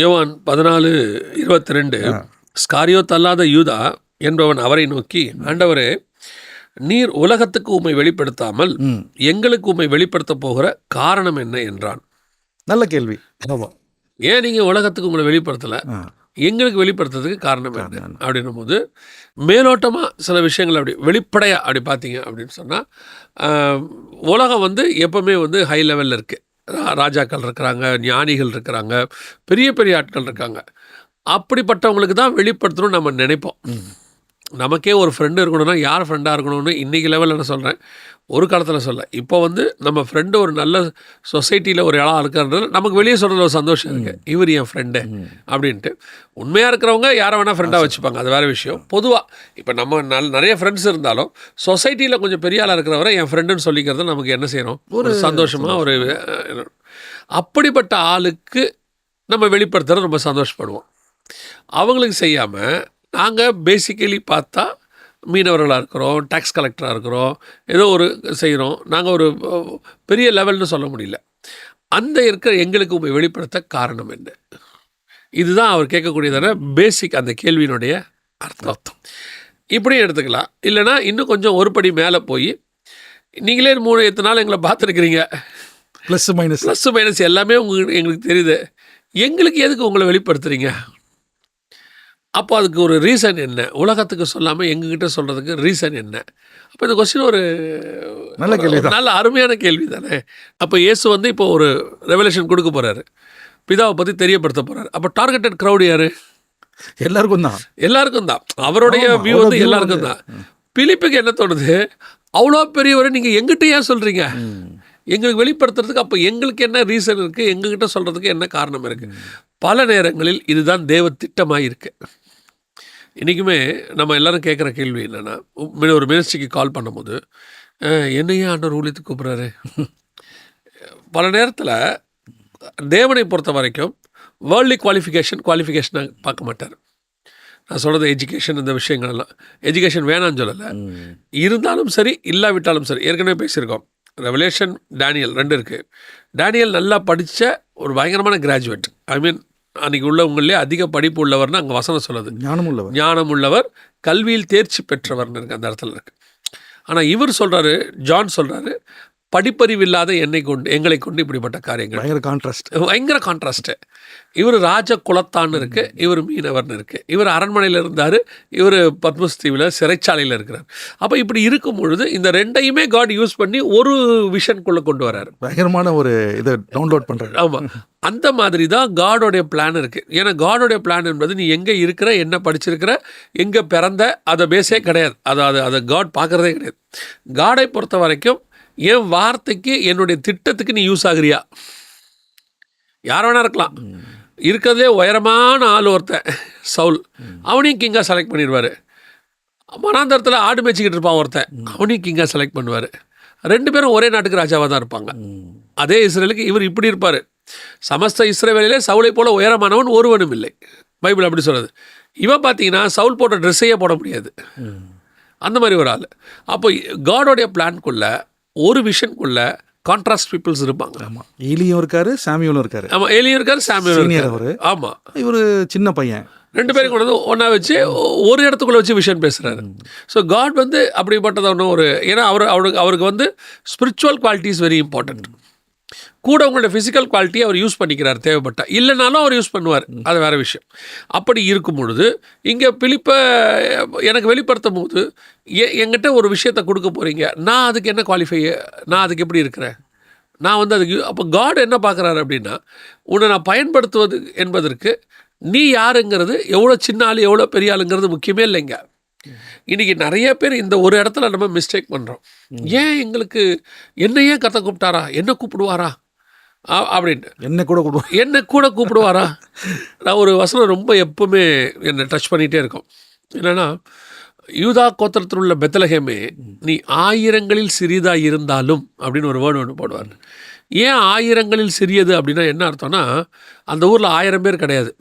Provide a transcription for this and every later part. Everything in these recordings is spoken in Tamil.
யோவான் பதினாலு இருபத்தி ரெண்டு ஸ்காரியோத் அல்லாத யூதா என்பவன் அவரை நோக்கி ஆண்டவரே நீர் உலகத்துக்கு உம்மை வெளிப்படுத்தாமல் எங்களுக்கு உம்மை வெளிப்படுத்த போகிற காரணம் என்ன என்றான். நல்ல கேள்வி. ஏன் நீங்கள் உலகத்துக்கு உங்களை வெளிப்படுத்தலை? எங்களுக்கு வெளிப்படுத்துறதுக்கு காரணம் என்ன? அப்படின்னும் போது மேலோட்டமாக சில விஷயங்கள் அப்படி வெளிப்படையாக அப்படி பார்த்தீங்க அப்படின்னு சொன்னால் உலகம் வந்து எப்பவுமே வந்து ஹை லெவலில் இருக்குது ராஜாக்கள் இருக்கிறாங்க ஞானிகள் இருக்கிறாங்க பெரிய பெரிய ஆட்கள் இருக்காங்க. அப்படிப்பட்டவங்களுக்கு தான் வெளிப்படுத்தணும்னு நம்ம நினைப்போம். நமக்கே ஒரு ஃப்ரெண்டு இருக்கணும்னா யார் ஃப்ரெண்டாக இருக்கணும்னு இன்றைக்கி லெவலில் நான் சொல்கிறேன் ஒரு காலத்தில் சொல்ல இப்போ வந்து நம்ம ஃப்ரெண்டு ஒரு நல்ல சொசைட்டியில் ஒரு இடம் இருக்கிறது நமக்கு வெளியே சொல்கிறது ஒரு சந்தோஷம் இருக்குது இவர் என் ஃப்ரெண்டு அப்படின்ட்டு. உண்மையாக இருக்கிறவங்க யாரை வேணால் ஃப்ரெண்டாக வச்சுப்பாங்க. அது வேறு விஷயம். பொதுவாக இப்போ நம்ம நல் நிறைய ஃப்ரெண்ட்ஸ் இருந்தாலும் சொசைட்டியில் கொஞ்சம் பெரிய ஆளாக இருக்கிறவரை என் ஃப்ரெண்டுன்னு சொல்லிக்கிறது நமக்கு என்ன செய்யணும்? ஒரு சந்தோஷமாக ஒரு அப்படிப்பட்ட ஆளுக்கு நம்ம வெளிப்படுத்துறது ரொம்ப சந்தோஷப்படுவோம். அவங்களுக்கு செய்யாமல் நாங்கள் பேசிக்கலி பார்த்தா மீனவர்களாக இருக்கிறோம் டேக்ஸ் கலெக்டராக இருக்கிறோம் ஏதோ ஒரு செய்கிறோம் நாங்கள் ஒரு பெரிய லெவல்னு சொல்ல முடியல. அந்த இருக்கிற எங்களுக்கு வெளிப்படுத்த காரணம் என்ன? இதுதான் அவர் கேட்கக்கூடியதான பேசிக் அந்த கேள்வியினுடைய அர்த்தம். இப்படியும் எடுத்துக்கலாம். இல்லைன்னா இன்னும் கொஞ்சம் ஒரு படி மேலே போய் நீங்களே மூணு எத்தனை நாள் எங்களை பார்த்துருக்கிறீங்க? ப்ளஸ் மைனஸ் ப்ளஸ் மைனஸ் எல்லாமே உங்களுக்கு எங்களுக்கு தெரியுது. எங்களுக்கு எதுக்கு உங்களை வெளிப்படுத்துறீங்க? அப்போ அதுக்கு ஒரு ரீசன் என்ன? உலகத்துக்கு சொல்லாமல் எங்ககிட்ட சொல்கிறதுக்கு ரீசன் என்ன? அப்போ இந்த கொஸ்டின் ஒரு நல்ல கேள்விதான். நல்ல அருமையான கேள்வி தானே அப்போ இயேசு வந்து இப்போ ஒரு ரெவலேஷன் கொடுக்க போகிறாரு பிதாவை பற்றி தெரியப்படுத்த போகிறாரு அப்போ டார்கெட்டட் க்ரௌட் யார்? எல்லாருக்கும் தான். எல்லாருக்கும் தான். அவருடைய வியூ வந்து எல்லாருக்கும் தான். பிலிப்புக்கு என்ன தோணுது? அவ்வளோ பெரியவரை நீங்கள் எங்கிட்ட ஏன் சொல்கிறீங்க எங்களுக்கு வெளிப்படுத்துறதுக்கு அப்போ எங்களுக்கு என்ன ரீசன் இருக்குது எங்ககிட்ட சொல்கிறதுக்கு என்ன காரணம் இருக்குது பல நேரங்களில் இதுதான் தேவ திட்டமாக இருக்கு இன்றைக்குமே நம்ம எல்லாரும் கேட்குற கேள்வி என்னென்னா ஒரு மினிஸ்ட்ரிக்கு கால் பண்ணும்போது "அஹ், என்னையே ஆண்டவர் ஊழியத்துக்கு கூப்பிட்றாரு? பல நேரத்தில் தேவனை பொறுத்த வரைக்கும் வேர்ல்டு குவாலிஃபிகேஷன் குவாலிஃபிகேஷனை பார்க்க மாட்டார். நான் சொல்கிறது எஜுகேஷன் இந்த விஷயங்கள் எல்லாம் எஜுகேஷன் வேணாம்னு சொல்லலை. இருந்தாலும் சரி இல்லாவிட்டாலும் சரி ஏற்கனவே பேசியிருக்கோம். ரெவலேஷன் டேனியல் ரெண்டு இருக்குது டேனியல் நல்லா படித்த ஒரு பயங்கரமான கிராஜுவேட் ஐ மீன் அன்றைக்கி உள்ளவங்களே அதிக படிப்பு உள்ளவர்னு அங்கே வசனம் சொல்லுது. ஞானம் உள்ளவர். ஞானம் உள்ளவர் கல்வியில் தேர்ச்சி பெற்றவர்னு இருக்கு அந்த இடத்துல இருக்கு. ஆனால் இவர் சொல்கிறாரு ஜான் சொல்கிறாரு படிப்பறிவு இல்லாத என்னை கொண்டு எங்களை கொண்டு இப்படிப்பட்ட காரியங்கள். பயங்கர கான்ட்ராஸ்ட் பயங்கர கான்ட்ராஸ்ட்டு இவர் ராஜ குலத்தான்னு இருக்கு இவர் மீனவர்னு இருக்கு. இவர் அரண்மனையில் இருந்தார் இவர் பத்மஸ்தீவில் சிறைச்சாலையில் இருக்கிறார். அப்போ இப்படி இருக்கும் பொழுது இந்த ரெண்டையுமே காட் யூஸ் பண்ணி ஒரு விஷனுக்குள்ளே கொண்டு வராரு. பயங்கரமான ஒரு இதை டவுன்லோட் பண்றாரு. ஆமாம் அந்த மாதிரி தான் காடோடைய பிளான் இருக்குது ஏன்னா காடோடைய பிளான் என்பது நீ எங்கே இருக்கிற என்ன படிச்சிருக்கிற எங்கே பிறந்த அதை பேஸே கிடையாது. அதை அதை அதை காட் பார்க்குறதே கிடையாது. காடை பொறுத்த வரைக்கும் என் வார்த்தைக்கு என்னுடைய திட்டத்துக்கு நீ யூஸ் ஆகுறியா? யார் வேணா இருக்கலாம். இருக்கிறதே உயரமான ஆள் ஒருத்தன் சவுல். அவனையும் கிங்காக செலக்ட் பண்ணிடுவார். மனாந்தரத்தில் ஆடு மேய்ச்சிக்கிட்டு இருப்பான் ஒருத்தன் அவனையும் கிங்காக செலக்ட் பண்ணுவார். ரெண்டு பேரும் ஒரே நாட்டுக்கு ராஜாவாக தான் இருப்பாங்க. அதே இஸ்ரேலுக்கு இவர் இப்படி இருப்பார். சமஸ்த இஸ்ரேவேலிலே சவுளை போல உயரமானவன் ஒருவனும் இல்லை. பைபிள் அப்படி சொல்கிறது இவன் பார்த்தீங்கன்னா சவுல் போட்ட ட்ரெஸ்ஸையே போட முடியாது. அந்த மாதிரி ஒரு ஆள். அப்போ காடோடைய பிளான்குள்ளே ஒரு விஷனுக்குள்ள கான்ட்ராஸ்ட் பீப்புள்ஸ் இருப்பாங்க. ஆமா. ஈலியும் இருக்காரு சாமியூலும் இருக்காரு. ஆமாம் ஏலியும் இருக்காரு இருக்காரு. அவரு. ஆமாம் இவரு சின்ன பையன். ரெண்டு பேரும் கொண்டு வந்து ஒன்றா வச்சு ஒரு இடத்துக்குள்ள வச்சு விஷன் பேசுகிறாரு ஸோ காட் வந்து அப்படிப்பட்டது ஒன்றும் ஒரு ஏன்னா அவர் அவருக்கு அவருக்கு வந்து spiritual quality is very important கூட உங்களோட ஃபிசிக்கல் குவாலிட்டியை அவர் யூஸ் பண்ணிக்கிறார் தேவைப்பட்டா. இல்லைனாலும் அவர் யூஸ் பண்ணுவார். அது வேற விஷயம். அப்படி இருக்கும் பொழுது இங்கே பிலிப்பை எனக்கு வெளிப்படுத்தும் போது எ- என்கிட்ட ஒரு விஷயத்தை கொடுக்க போகிறீங்க நான் அதுக்கு என்ன குவாலிஃபை நான் அதுக்கு எப்படி இருக்கிறேன்? நான் வந்து அதுக்கு அப்போ காட் என்ன பார்க்குறாரு அப்படின்னா உன்னை நான் பயன்படுத்துவது என்பதற்கு நீ யாருங்கிறது எவ்வளோ சின்ன ஆள் எவ்வளோ பெரிய ஆளுங்கிறது முக்கியமே இல்லைங்க. இன்னைக்கு நிறைய பேர் இந்த ஒரு இடத்துல நம்ம மிஸ்டேக் பண்ணுறோம் ஏன் எங்களுக்கு என்ன ஏன் கத்த கூப்பிட்டாரா? என்ன கூப்பிடுவாரா? அப்படின்ட்டு. என்ன கூட கொடுவோம் என்ன கூட கூப்பிடுவாரா? நான் ஒரு வசனம் ரொம்ப எப்பவுமே என்னை டச் பண்ணிகிட்டே இருக்கும். என்னன்னா யூதா கோத்திரத்தில் உள்ள பெத்தலகேமே நீ ஆயிரங்களில் சிறிதா இருந்தாலும் அப்படின்னு ஒரு வேர்டு ஒன்று போடுவார். ஏன் ஆயிரங்களில் சிறியது அப்படின்னா என்ன அர்த்தம்னா அந்த ஊரில் ஆயிரம் பேர் கிடையாது.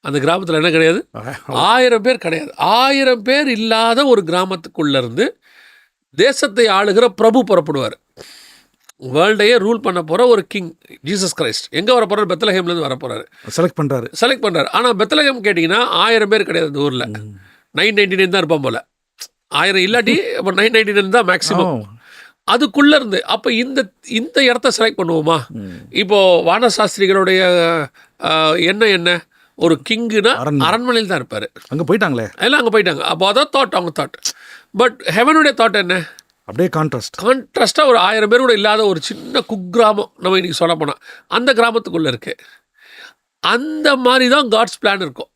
அந்த கிராமத்தில் என்ன கிடையாது? ஆயிரம் பேர் கிடையாது. ஆயிரம் பேர் இல்லாத ஒரு கிராமத்துக்குள்ள இருந்து தேசத்தை ஆளுகிற பிரபு புறப்படுவார். வேர்ல்டையே ரூல் பண்ண போகிற ஒரு கிங் ஜீசஸ் கிரைஸ்ட். எங்கே வர போகிறார் பெத்தலஹேம்லேருந்து வர போகிறாரு செலக்ட் பண்றாரு. செலக்ட் பண்ணுறாரு ஆனால் பெத்தலகம் கேட்டிங்கன்னா ஆயிரம் பேர் கிடையாது இந்த ஊரில். நைன் நைன்டி நைன் தான் இருப்பான் போல். ஆயிரம் இல்லாட்டி அப்போ நைன் நைன்டி நைன் தான் மேக்ஸிமம். அதுக்குள்ள இருந்து அப்போ இந்த இந்த இடத்த செலக்ட் பண்ணுவோமா? இப்போ வானசாஸ்திரிகளுடைய என்ன என்ன? ஒரு கிங்குனா அரண்மனை. அரண்மனையில் தான் இருப்பார். அங்க போயிட்டாங்களே? எல்லாம் அங்கே போயிட்டாங்க. அப்போ அதான் தாட் அவங்க தாட் பட் ஹெவனுடைய தாட் என்ன? அப்படியே கான்ட்ராஸ்ட் கான்ட்ராஸ்டாக ஒரு ஆயிரம் பேர் கூட இல்லாத ஒரு சின்ன குக்கிராமம் நம்ம இன்னைக்கு சொல்ல போனால் அந்த கிராமத்துக்குள்ளே இருக்கு. அந்த மாதிரி தான் காட்ஸ் பிளான் இருக்கும்.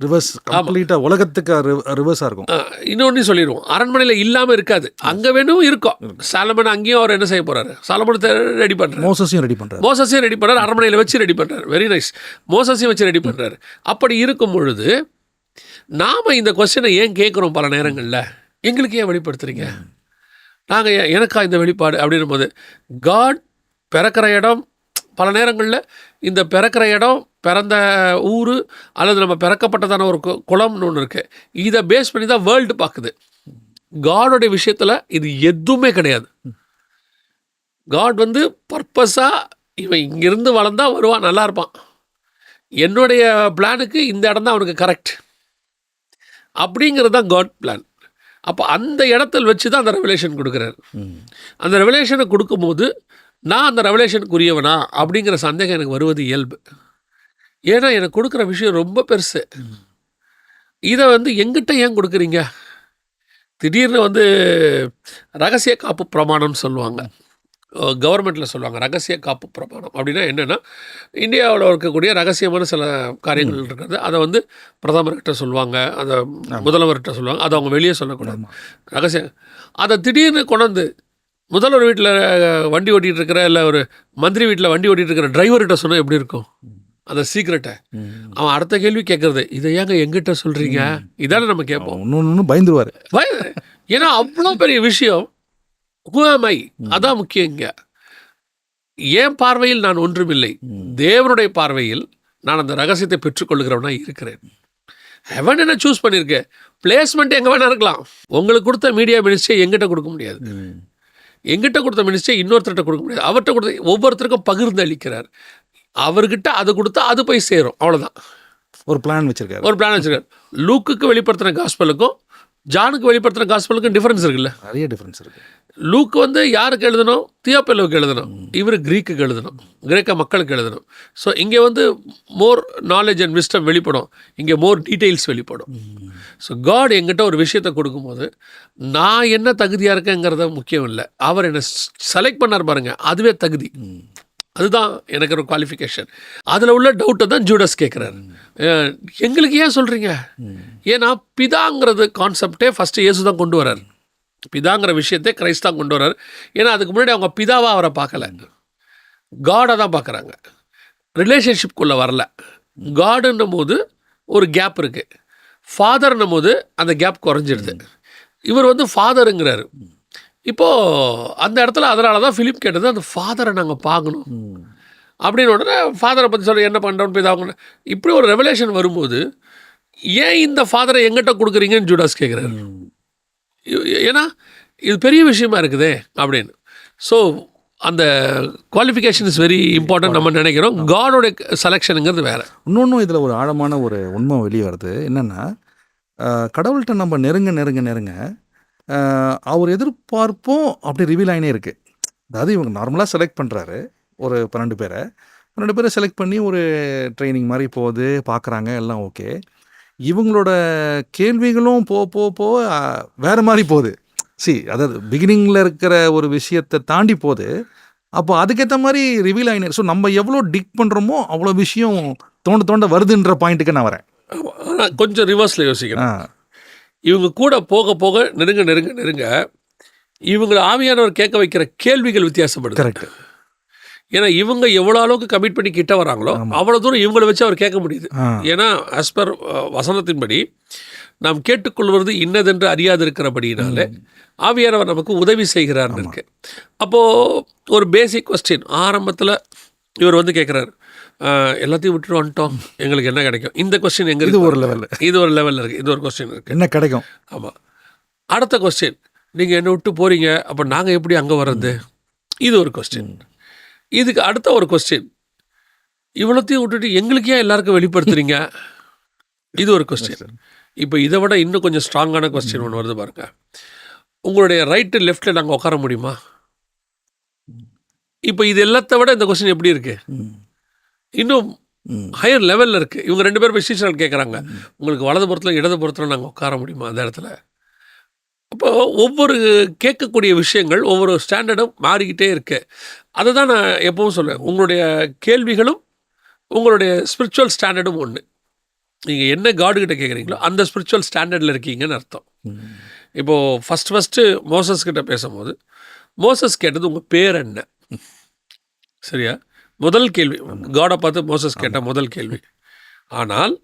ரிவர்ஸ் கம்ப்ளீட்டா உலகத்துக்கு ரிவர்ஸா இருக்கும். இன்னொன்று சொல்லிடுவோம். அரண்மனையில் இல்லாமல் இருக்காது. அங்கே வேணும் இருக்கும். சாலமன் அங்கேயும் அவர் என்ன செய்ய போறாரு? சாலமன் ரெடி பண்ணுறாரு மோசஸையும் ரெடி பண்றாரு. மோசஸையும் ரெடி பண்ணுறாரு அரண்மனையில் வச்சு ரெடி பண்ணுறாரு வெரி நைஸ் மோசஸையும் வச்சு ரெடி பண்ணுறாரு அப்படி இருக்கும் பொழுது நாம் இந்த கொஸ்டினை ஏன் கேட்குறோம் பல நேரங்களில்? எங்களுக்கு ஏன் வெளிப்படுத்துறீங்க? நாங்கள் எனக்கா இந்த வெளிப்பாடு அப்படின்னும் போது காட் பிறக்கிற இடம் பல நேரங்களில் இந்த பிறக்கிற இடம் பிறந்த ஊர் அல்லது நம்ம பிறக்கப்பட்டதான ஒரு கு- குளம்னு ஒன்று இருக்குது இதை பேஸ் பண்ணி தான் வேர்ல்டு பார்க்குது காடோடைய விஷயத்தில் இது எதுவுமே கிடையாது. காட் வந்து பர்பஸாக இவன் இங்கிருந்து வளர்ந்தா வருவான் நல்லா இருப்பான். என்னுடைய பிளானுக்கு இந்த இடம் தான் அவனுக்கு கரெக்ட் அப்படிங்கிறது தான் காட் பிளான் அப்போ அந்த இடத்தில் வச்சு தான் அந்த ரெவலேஷன் கொடுக்குறாரு. அந்த ரெவலேஷனை கொடுக்கும்போது நான் அந்த ரெவலேஷனுக்குரியவனா அப்படிங்கிற சந்தேகம் எனக்கு வருவது இயல்பு. ஏன்னா எனக்கு கொடுக்குற விஷயம் ரொம்ப பெருசு. இதை வந்து எங்கிட்ட ஏன் கொடுக்குறீங்க? திடீர்னு வந்து ரகசிய காப்பு பிரமாணம்னு சொல்லுவாங்க. கவர்மெண்ட்டில் சொல்லுவாங்க ரகசிய காப்பு பிரமாணம். அப்படின்னா என்னென்னா இந்தியாவில் இருக்கக்கூடிய ரகசியமான சில காரியங்கள் இருக்கிறது. அதை வந்து பிரதமர்கிட்ட சொல்லுவாங்க அதை முதல்வர்கிட்ட சொல்லுவாங்க அதை அவங்க வெளியே சொல்லக்கூடாது. ரகசியம் அதை திடீர்னு கொண்டாந்து முதல்வர் வீட்டில் வண்டி ஓட்டிகிட்டு இருக்கிற இல்லை ஒரு மந்திரி வீட்டில் வண்டி ஓட்டிகிட்டு இருக்கிற டிரைவர்கிட்ட சொன்னால் எப்படி இருக்கும்? அந்த சீக்ரெட்டை அவன் அடுத்த கேள்வி கேட்கறது இதை ஏங்க எங்கிட்ட சொல்கிறீங்க இதானே நம்ம கேட்போம். இன்னொன்னு பயந்துருவாரு. வய- ஏன்னா அவ்வளோ பெரிய விஷயம் I? அதான் முக்கியம் இங்க என் பார்வையில் நான் ஒன்றுமில்லை? தேவனுடைய பார்வையில் நான் அந்த ரகசியத்தை பெற்றுக்கொள்கிறவனா இருக்கிறேன். ஹெவன் என்ன சூஸ் பண்ணியிருக்கேன் பிளேஸ்மெண்ட் எங்கே வேணா இருக்கலாம். உங்களுக்கு கொடுத்த மீடியா மினிஸ்ட்ரி எங்கிட்ட கொடுக்க முடியாது. எங்கிட்ட கொடுத்த மினிஸ்ட்ரி இன்னொருத்தர்கிட்ட கொடுக்க முடியாது. அவர்கிட்ட கொடுத்த ஒவ்வொருத்தருக்கும் பகிர்ந்து அளிக்கிறார். அவர்கிட்ட அது கொடுத்தா அது போய் சேரும். அவ்வளோதான் ஒரு பிளான் வச்சிருக்காரு. ஒரு பிளான் வச்சுருக்காரு. லூக்குக்கு வெளிப்படுத்தின காஸ்பலுக்கும் ஜானுக்கு வெளிப்படுத்தின காஸ்பலுக்கும் டிஃபரன்ஸ் இருக்குல்ல? நிறைய டிஃபரன்ஸ் இருக்கு. லூக் வந்து யாருக்கு எழுதணும்? தியோப்பெல்லோவுக்கு எழுதணும். இவர் கிரீக்குக்கு எழுதணும். கிரேக்க மக்களுக்கு எழுதணும். ஸோ இங்கே வந்து மோர் நாலேஜ் அண்ட் விஸ்டம் வெளிப்படும். இங்கே மோர் டீட்டெயில்ஸ் வெளிப்படும். ஸோ காட் எங்கிட்ட ஒரு விஷயத்தை கொடுக்கும்போது நான் என்ன தகுதியாக இருக்கேங்கிறத முக்கியம் இல்லை. அவர் என்னை செலக்ட் பண்ணார் பாருங்க. அதுவே தகுதி. அதுதான் எனக்கு ஒரு குவாலிஃபிகேஷன் அதில் உள்ள டவுட்டை தான் ஜூடஸ் கேட்குறாரு எங்களுக்கு ஏன் சொல்கிறீங்க ஏன்னா பிதாங்கிறது கான்செப்டே ஃபஸ்ட்டு இயேசு தான் கொண்டு வரார் பிதாங்கிற விஷயத்தை கிரைஸ்ட் தான் கொண்டு வரார் ஏன்னா அதுக்கு முன்னாடி அவங்க பிதாவாக அவரை பார்க்கல. காடை தான் பார்க்குறாங்க. ரிலேஷன்ஷிப்குள்ளே வரல. காடுன்னும் போது ஒரு கேப் இருக்குது ஃபாதர்னும் போது அந்த கேப் குறைஞ்சிடுது. இவர் வந்து ஃபாதருங்கிறாரு இப்போது அந்த இடத்துல அதனால தான் ஃபிலிப் கேட்டது அந்த ஃபாதரை நாங்கள் பார்க்கணும். அப்படின்னு உடனே ஃபாதரை பற்றி சொல்ல என்ன பண்ணுறோன்னு போய் அவங்க இப்படி ஒரு ரெவலேஷன் வரும்போது ஏன் இந்த ஃபாதரை எங்கிட்ட கொடுக்குறீங்கன்னு ஜூடாஸ் கேட்குறாரு ஏன்னா இது பெரிய விஷயமா இருக்குதே அப்படின்னு. ஸோ அந்த குவாலிஃபிகேஷன் இஸ் வெரி இம்பார்ட்டன்ட் நம்ம நினைக்கிறோம். காடோட செலெக்ஷனுங்கிறது வேற. இன்னொன்றும் இதில் ஒரு ஆழமான ஒரு உண்மை வெளியே வருது என்னென்னா கடவுள்கிட்ட நம்ம நெருங்க நெருங்க நெருங்க அவர் எதிர்பார்ப்பும் அப்படி ரிவீல் ஆகினே இருக்கு. அதாவது இவங்க நார்மலாக செலக்ட் பண்ணுறாரு ஒரு பன்னெண்டு பேரை. பன்னெண்டு பேரை செலக்ட் பண்ணி ஒரு ட்ரைனிங் மாதிரி போகுது பார்க்குறாங்க எல்லாம் ஓகே இவங்களோட கேள்விகளும் போ போ போ ஆஹ், வேற மாதிரி போகுது. சி அதாவது பிகினிங்கில் இருக்கிற ஒரு விஷயத்தை தாண்டி போகுது. அப்போ அதுக்கேற்ற மாதிரி ரிவீல் ஆகினே ஸோ நம்ம எவ்வளோ டிக் பண்ணுறோமோ அவ்வளோ விஷயம் தோண்ட தோண்ட வருதுன்ற பாயிண்ட்டுக்கு நான் வரேன். ஆனால் கொஞ்சம் ரிவர்ஸில் யோசிக்கணும். ஆ. இவங்க கூட போக போக நெருங்க நெருங்க நெருங்க இவங்களை ஆவியானவர் கேட்க வைக்கிற கேள்விகள் வித்தியாசப்படுது. கரெக்ட் ஏன்னா இவங்க எவ்வளோ அளவுக்கு கமிட் பண்ணி கிட்ட வராங்களோ அவ்வளோ தூரம் இவங்களை வச்சு அவர் கேட்க முடியுது. ஏன்னா per அஹ், வசனத்தின்படி நாம் கேட்டுக்கொள்வது இன்னதென்று அறியாதிருக்கிறபடியினாலே ஆவியானவர் நமக்கு உதவி செய்கிறார்னு இருக்கு. அப்போது ஒரு பேசிக் கொஸ்டின் ஆரம்பத்தில் இவர் வந்து கேட்குறாரு. எல்லாத்தையும் விட்டுட்டு வந்துட்டோம். எங்களுக்கு என்ன கிடைக்கும்? இந்த கொஸ்டின் எங்க இது ஒரு லெவல் இது ஒரு லெவலில் இருக்குது இது ஒரு கொஸ்டின் இருக்குது என்ன கிடைக்கும்? ஆமாம் அடுத்த கொஸ்டின் நீங்கள் என்னை விட்டு போகிறீங்க அப்போ நாங்கள் எப்படி அங்கே வர்றது? இது ஒரு கொஸ்டின் இதுக்கு அடுத்த ஒரு கொஸ்டின் இவ்வளோத்தையும் விட்டுட்டு எங்களுக்கு ஏன் எல்லாருக்கும் வெளிப்படுத்துறீங்க? இது ஒரு கொஸ்டின் இப்போ இதை விட இன்னும் கொஞ்சம் ஸ்ட்ராங்கான கொஸ்டின் ஒன்று வருது பாருங்க. உங்களுடைய ரைட்டு லெஃப்டில் நாங்கள் உட்கார முடியுமா? இப்போ இது எல்லாத்த விட இந்த கொஸ்டின் எப்படி இருக்கு? ம். இன்னும். ஹையர் லெவலில் இருக்குது இவங்க ரெண்டு பேரும் போய் கேட்குறாங்க உங்களுக்கு வலது புறத்தில் இடது புறத்தில் நாங்கள் உட்கார முடியுமா அந்த இடத்துல? அப்போ ஒவ்வொரு கேட்கக்கூடிய விஷயங்கள் ஒவ்வொரு ஸ்டாண்டர்டும் மாறிக்கிட்டே இருக்கு. அதை தான் நான் எப்பவும் சொல்லுவேன். உங்களுடைய கேள்விகளும் உங்களுடைய ஸ்பிரிச்சுவல் ஸ்டாண்டர்டும் ஒன்று நீங்கள் என்ன காடு கிட்ட கேட்குறீங்களோ அந்த ஸ்பிரிச்சுவல் ஸ்டாண்டர்டில் இருக்கீங்கன்னு அர்த்தம். இப்போது ஃபஸ்ட் ஃபஸ்ட்டு மோசஸ் கிட்ட பேசும்போது மோசஸ் கேட்டது உங்கள் பேர் என்ன? சரியா? முதல் கேள்வி. காடை பார்த்து மோசஸ் கேட்ட முதல் கேள்வி. ஆனால்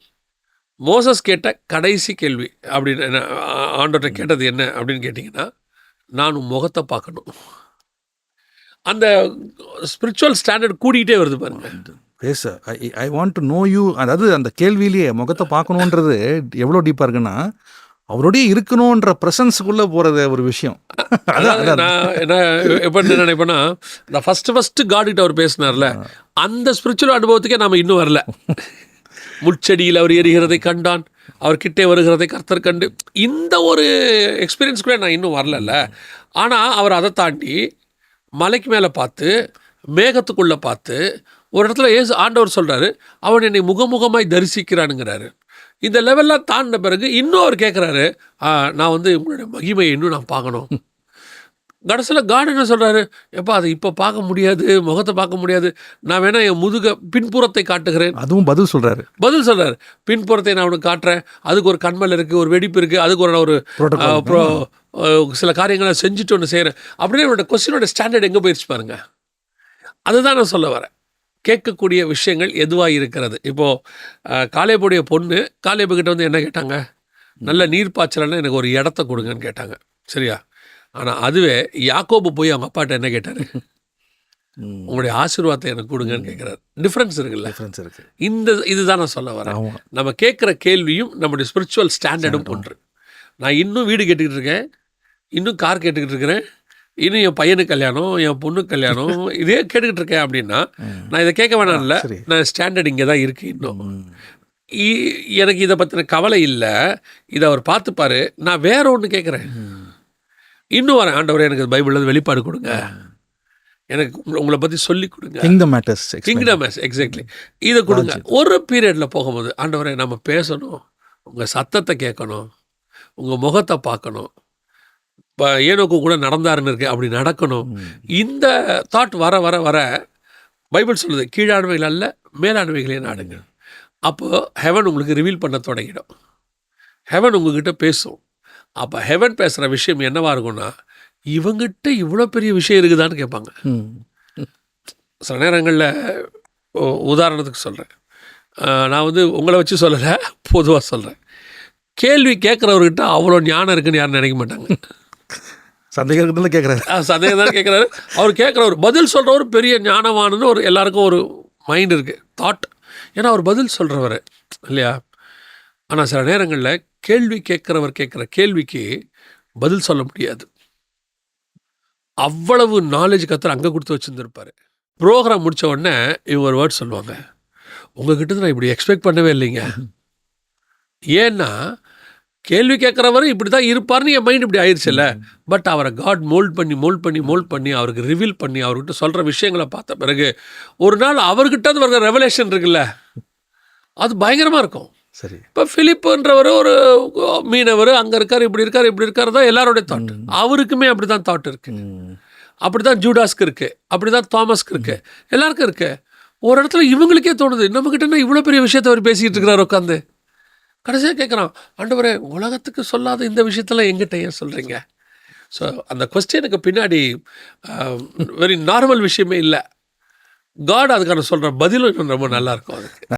மோசஸ் கேட்ட கடைசி கேள்வி அப்படின்னு என்ன ஆண்டோட்ட கேட்டது என்ன அப்படின்னு கேட்டிங்கன்னா நான் உன் முகத்தை பார்க்கணும். அந்த ஸ்பிரிச்சுவல் ஸ்டாண்டர்ட் கூடிக்கிட்டே வருது பாருங்க. பேச I I want to know you அதாவது அந்த கேள்வியிலேயே முகத்தை பார்க்கணுன்றது எவ்வளோ டீப்பாக இருக்குன்னா அவரோடய இருக்கணுன்ற ப்ரெசன்ஸுக்குள்ளே போகிறது ஒரு விஷயம். அதான் அதாவது நான் என்ன எப்போ நினைப்பேன்னா இந்த ஃபஸ்ட்டு ஃபஸ்ட்டு காட்கிட்ட அவர் பேசினார்ல அந்த ஸ்பிரிச்சுவல் அனுபவத்துக்கே நாம் இன்னும் வரல. முட்செடியில் அவர் எரிகிறதை கண்டான் அவர் கிட்டே வருகிறதை கர்த்தர் கண்டு இந்த ஒரு எக்ஸ்பீரியன்ஸ் கூட நான் இன்னும் வரலல்ல. ஆனால் அவர் அதை தாண்டி மலைக்கு மேலே பார்த்து மேகத்துக்குள்ளே பார்த்து ஒரு இடத்துல ஏசு ஆண்டவர் சொல்கிறாரு அவன் என்னை முகமுகமாய் தரிசிக்கிறானுங்கிறாரு. இந்த லெவல்லாம் தாண்டின பிறகு இன்னும் அவர் கேட்குறாரு நான் வந்து உங்களுடைய மகிமையை இன்னும் நான் பார்க்கணும். கடைசியில் காட் என்ன சொல்கிறாரு எப்பா அதை இப்போ பார்க்க முடியாது முகத்தை பார்க்க முடியாது. நான் வேணா என் முதுக பின்புறத்தை காட்டுகிறேன். அதுவும் பதில் சொல்கிறாரு பதில் சொல்கிறார் பின்புறத்தை நான் உனக்கு காட்டுறேன். அதுக்கு ஒரு கண்மல் இருக்குது ஒரு வெடிப்பு இருக்குது அதுக்கு ஒரு நான் ஒரு சில காரியங்களை செஞ்சுட்டு ஒன்று செய்கிறேன் அப்படின்னு என்னோட கொஸ்டினோட ஸ்டாண்டர்ட் எங்கே போயிடுச்சு பாருங்க. அதுதான் நான் சொல்ல வரேன். கேட்கக்கூடிய விஷயங்கள் எதுவாக இருக்கிறது? இப்போது காலேபுடைய பொண்ணு காலேபு கிட்ட வந்து என்ன கேட்டாங்க? நல்ல நீர் பாய்ச்சலன்னா எனக்கு ஒரு இடத்த கொடுங்கன்னு கேட்டாங்க. சரியா? ஆனால் அதுவே யாக்கோபு போய் அவங்க அப்பாட்ட என்ன கேட்டார்? உங்களுடைய ஆசீர்வாதத்தை எனக்கு கொடுங்கன்னு கேட்குறாரு. டிஃப்ரென்ஸ் இருக்குல்ல? டிஃப்ரென்ஸ் இருக்குது இந்த இதுதான் நான் சொல்ல வரேன். நம்ம கேட்குற கேள்வியும் நம்முடைய ஸ்பிரிச்சுவல் ஸ்டாண்டர்டும் ஒன்று. நான் இன்னும் வீடு கேட்டுக்கிட்டு இருக்கேன். இன்னும் கார் கேட்டுக்கிட்டு இருக்கிறேன். இன்னும் என் பையனுக்கு கல்யாணம் என் பொண்ணுக்கு கல்யாணம் இதே கேட்டுக்கிட்டு இருக்கேன் அப்படின்னா நான் இதை கேட்க வேணாம்ல. நான் ஸ்டாண்டர்ட் இங்கே தான் இருக்கு இன்னும். எனக்கு இதை பற்றின கவலை இல்லை. இதை அவர் பார்த்துப்பாரு. நான் வேற ஒன்று கேட்குறேன். இன்னும் வரேன். ஆண்டவர் எனக்கு பைபிளில் வெளிப்பாடு கொடுங்க. எனக்கு உங்களை- பற்றி சொல்லி கொடுங்க. கிங்டம் மேட்டர்ஸ் கிங்டம் எக்ஸாக்ட்லி இதை கொடுங்க. ஒரு பீரியடில் போகும்போது ஆண்டவரே நம்ம பேசணும். உங்கள் சத்தத்தை கேட்கணும். உங்கள் முகத்தை பார்க்கணும். இப்போ ஏனோக்கு கூட நடந்தாருன்னு இருக்கு அப்படி நடக்கணும். இந்த தாட் வர வர வர பைபிள் சொல்லுது கீழானவைகள் அல்ல மேலானவைகளே நாடுங்க அப்போ ஹெவன் உங்களுக்கு ரிவீல் பண்ண தொடங்கிடும். ஹெவன் உங்ககிட்ட பேசும். அப்போ ஹெவன் பேசுகிற விஷயம் என்னவா இருக்கும்னா இவங்கிட்ட இவ்வளோ பெரிய விஷயம் இருக்குதான்னு கேட்பாங்க. சில நேரங்களில் உதாரணத்துக்கு சொல்கிறேன் நான் வந்து உங்களை வச்சு சொல்லலை பொதுவாக சொல்கிறேன் கேள்வி கேட்குறவர்கிட்ட அவ்வளோ ஞானம் இருக்குன்னு யாரும் நினைக்க மாட்டாங்க. சந்தேகம் இருக்கிறதுல கேட்குறாரு சந்தேகம் தான் கேட்குறாரு அவர் கேட்குறவர் பதில் சொல்கிறவர் பெரிய ஞானமானன்னு ஒரு எல்லாருக்கும் ஒரு மைண்ட் இருக்குது தாட் ஏன்னா அவர் பதில் சொல்கிறவர் இல்லையா? ஆனால் சில நேரங்களில் கேள்வி கேட்குறவர் கேட்குற கேள்விக்கு பதில் சொல்ல முடியாது. அவ்வளவு நாலேஜ் கத்தர் அங்கே கொடுத்து வச்சுருந்துருப்பார். ப்ரோக்ராம் முடித்த உடனே இவங்க ஒரு வேர்ட் சொல்லுவாங்க. உங்ககிட்ட இருந்து நான் இப்படி எக்ஸ்பெக்ட் பண்ணவே இல்லைங்க. ஏன்னா கேள்வி கேட்குறவரும் இப்படி தான் இருப்பார்னு என் மைண்ட் இப்படி ஆயிடுச்சுல்ல. பட் அவரை காட் மோல்ட் பண்ணி மோல்ட் பண்ணி மோல்ட் பண்ணி அவருக்கு ரிவீல் பண்ணி அவர்கிட்ட சொல்கிற விஷயங்களை பார்த்த பிறகு ஒரு நாள் அவர்கிட்ட வர்ற ரெவலேஷன் இருக்குல்ல அது பயங்கரமாக இருக்கும். சரி. இப்போ ஃபிலிப்புன்றவர் ஒரு மீனவர் அங்கே இருக்கார் இப்படி இருக்கார் இப்படி இருக்கார் தான் எல்லாரோடைய தாட் அவருக்குமே அப்படி தான் தாட் இருக்கு. ம். அப்படி தான் ஜூடாஸ்க்கு இருக்கு. அப்படி தான் தாமஸ்க்கு இருக்கு. எல்லாருக்கும் இருக்கு. ஒரு இடத்துல இவங்களுக்கே தோணுது நம்மக்கிட்ட என்ன இவ்வளோ பெரிய விஷயத்த அவர் பேசிக்கிட்டு இருக்கிறார் உட்காந்து கடைசியாக கேட்குறான் ஆண்டவரே உலகத்துக்கு சொல்லாத இந்த விஷயத்தெல்லாம் எங்கிட்ட ஏன் சொல்கிறீங்க ஸோ அந்த கொஸ்டினுக்கு பின்னாடி வெரி நார்மல் விஷயமே இல்லை. காட் அதுக்கான சொல்கிற பதிலும் இன்னும் ரொம்ப நல்லாயிருக்கும் அதுக்கு.